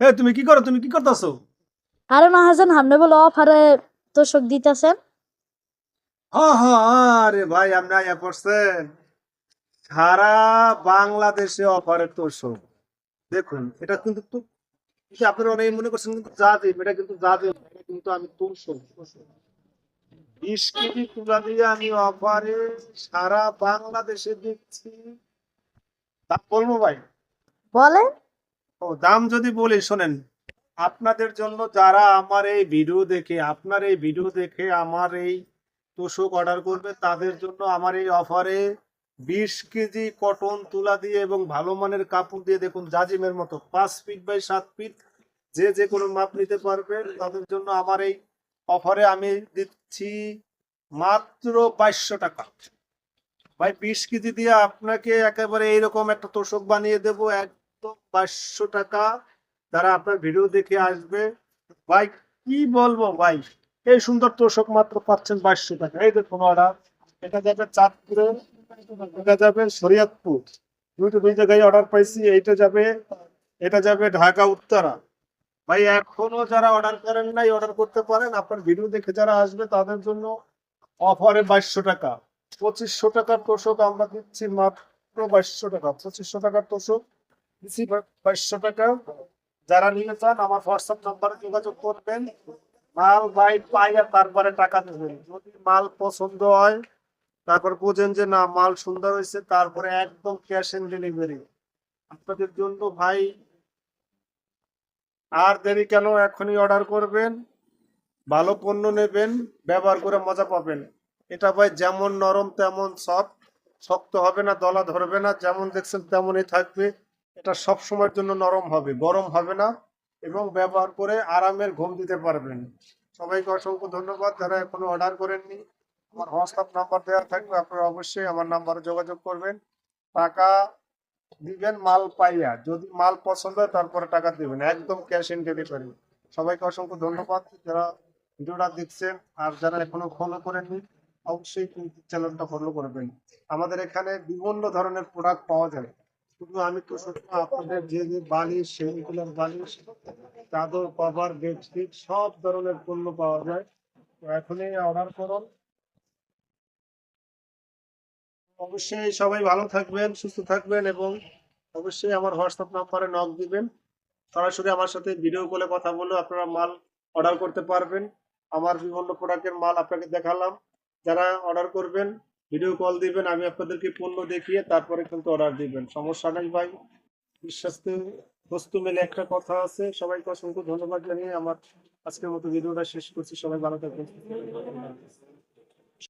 তুমি কি করো? তুমি কি করতেছো? আরে মহাজন আপনি বলে অফারে তোষক দিতেছেন। হ্যাঁ হ্যাঁ আরে ভাই আপনি আইয়া পড়ছেন। সারা বাংলাদেশে অফারে তোষক। দেখুন এটা কিন্তু তো আপনারা অনেক মনে করছেন কিন্তু জাজিম এটা কিন্তু না, কিন্তু আমি তোষক তোষক। বিশ কেজি তুলা দিয়ে আমি অফারে সারা বাংলাদেশে দিচ্ছি দাম বলব ভাই। বলেন। ও দাম যদি বলি, শোনেন, আপনাদের জন্য যারা আমার এই ভিডিও দেখে, আপনার এই ভিডিও দেখে আমার এই তোষক অর্ডার করবে, তাদের জন্য আমার এই অফারে বিশ কেজি কটন তুলা দিয়ে এবং ভালো মানের কাপড় দিয়ে দেখুন, জাজিমের মতো, পাঁচ ফিট বাই সাত ফিট যে যে কোনো মাপ নিতে পারবেন তাদের জন্য আমার এই অফারে আমি দিচ্ছি মাত্র বাইশশো টাকা। ভাই, বিশ কেজি দিয়ে আপনাকে একেবারে এইরকম একটা তোষক বানিয়ে দেবো একদম বাইশশো টাকা যারা আপনার ভিডিও দেখে আসবে। ভাই, কি বলব ভাই? এই সুন্দর তোষক মাত্র পাচ্ছেন বাইশশো টাকা। এই দেখুন অর্ডার এটা যাবে চাঁদপুরে, এটা যাবে শরিয়তপুর। দুইটা দুই জায়গায় অর্ডার পাইছি। এইটা যাবে এটা যাবে ঢাকা, উত্তরা। ভাই, এখনও যারা অর্ডার করেন নাই অর্ডার করতে পারেন। আপনার ভিডিও দেখে যারা আসবে, তাদের জন্য অফারে বাইশশো টাকা। পঁচিশশো টাকার তোষক আমরা দিচ্ছি মাত্র বাইশশো টাকা। পঁচিশশো টাকার তোষক যারা চান, আমার হোয়াটসঅ্যাপ নাম্বারে যোগাযোগ করবেন। মাল তারপরে টাকা দেবেন। যদি মাল পছন্দ হয়, তারপর বুঝেন যে না, মাল সুন্দর হয়েছে, তারপরে একদম ক্যাশ অন ডেলিভারি আপনাদের জন্য ভাই, আর দেরি কেন, এখনই অর্ডার করবেন। ভালো পণ্য নেবেন, ব্যবহার করে মজা পাবেন। এটা ভাই যেমন নরম, তেমন সফট শক্ত হবে না, দলা ধরবে না, যেমন দেখছেন তেমনই থাকবে। এটা সব সময়ের জন্য নরম হবে, গরম হবে না এবং ব্যবহার করে আরামের ঘুম দিতে পারবেন। সবাইকে অসংখ্য ধন্যবাদ, যারা এখনও অর্ডার করেননি। আমার হোয়াটসঅ্যাপ নাম্বার দেওয়া থাকবে, আপনারা অবশ্যই আমার নাম্বারে যোগাযোগ করবেন। টাকা দিবেন, মাল পাইয়া, যদি মাল পছন্দ হয় তারপরে টাকা দিবেন, একদম ক্যাশ ইন ডেলিভারি সবাইকে অসংখ্য ধন্যবাদ, যারা ভিডিওটা দেখছেন আর যারা এখনও ফলো করেননি, অবশ্যই চ্যানেলটা ফলো করবেন। আমাদের এখানে বিভিন্ন ধরনের প্রোডাক্ট পাওয়া যায়। শুধু আমি শুধু আপনাদের যে যে বালিশ সেইগুলোর বালিশ চাদর, কভার, বেডশিট, সব ধরনের পণ্য পাওয়া যায়। তো এখনই অর্ডার করুন। অবশ্যই সবাই ভালো থাকবেন, সুস্থ থাকবেন এবং অবশ্যই আমার হোয়াটসঅ্যাপ নাম্বারে নক দিবেন। সরাসরি আমার সাথে ভিডিও কলে কথা বলে আপনারা মাল অর্ডার করতে পারবেন। আমার বিভিন্ন প্রোডাক্টের মাল আপনাকে দেখালাম। যারা অর্ডার করবেন ভিডিও কল দিবেন, আমি আপনাদেরকে পণ্য দেখিয়ে তারপরে কিন্তু অর্ডার দিবেন। সমস্যা নাই ভাই। বিশ্বাসতে বস্তু মেলে একটা কথা আছে। সবাইকে অসংখ্য ধন্যবাদ জানিয়ে আমার আজকের মতো ভিডিওটা শেষ করছি। সবাই ভালো থাকবেন।